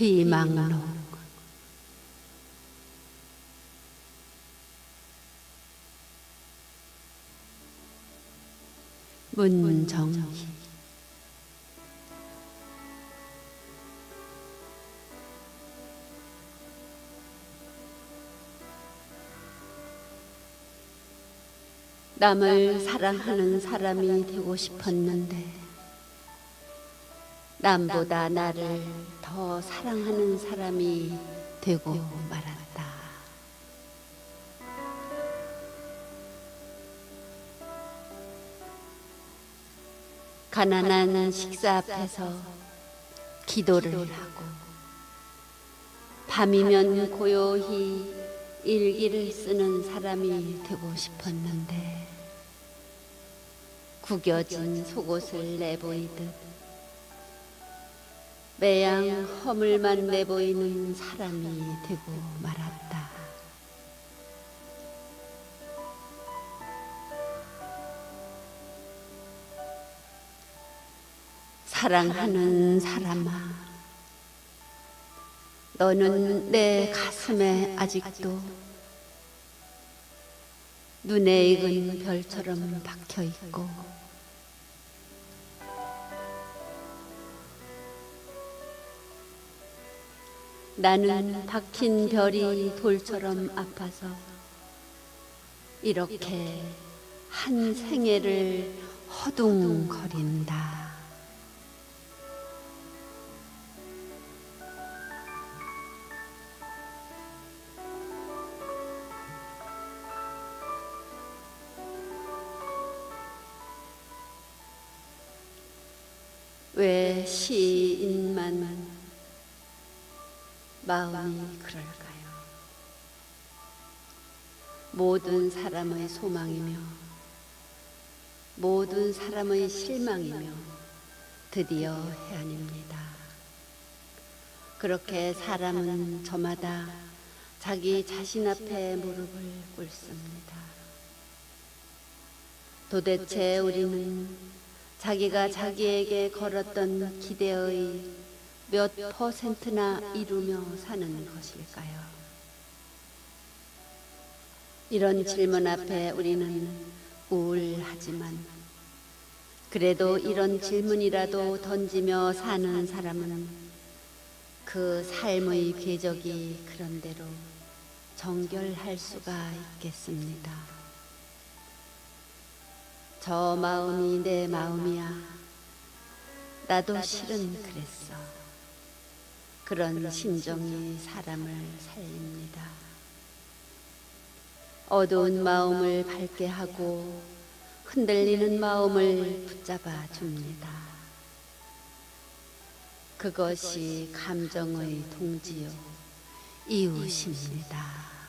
비망록 문정희. 남을 사랑하는 사람이 되고 싶었는데 남보다 나를 더 사랑하는 사람이 되고 말았다. 가난한 식사 앞에서 기도를 하고 밤이면 고요히 일기를 쓰는 사람이 되고 싶었는데 구겨진 속옷을 내보이듯 매양 허물만 내보이는 사람이 되고 말았다. 사랑하는 사람아, 너는 내 가슴에 아직도 눈에 익은 별처럼 박혀 있고 나는 박힌 별이 돌처럼 아파서 이렇게 한 생애를 허둥거린다. 왜 시인만 마음이 그럴까요? 모든 사람의 소망이며 모든 사람의 실망이며 드디어 해안입니다. 그렇게 사람은 저마다 자기 자신 앞에 무릎을 꿇습니다. 도대체 우리는 자기가 자기에게 걸었던 기대의 몇 퍼센트나 이루며 사는 것일까요? 이런 질문 앞에 우리는 우울하지만 그래도 이런 질문이라도 던지며 사는 사람은 그 삶의 궤적이 그런대로 정결할 수가 있겠습니다. 저 마음이 내 마음이야. 나도 실은 그랬어. 그런 심정이 사람을 살립니다. 어두운 마음을 밝게 하고 흔들리는 마음을 붙잡아 줍니다. 그것이 감정의 동지요, 이웃입니다.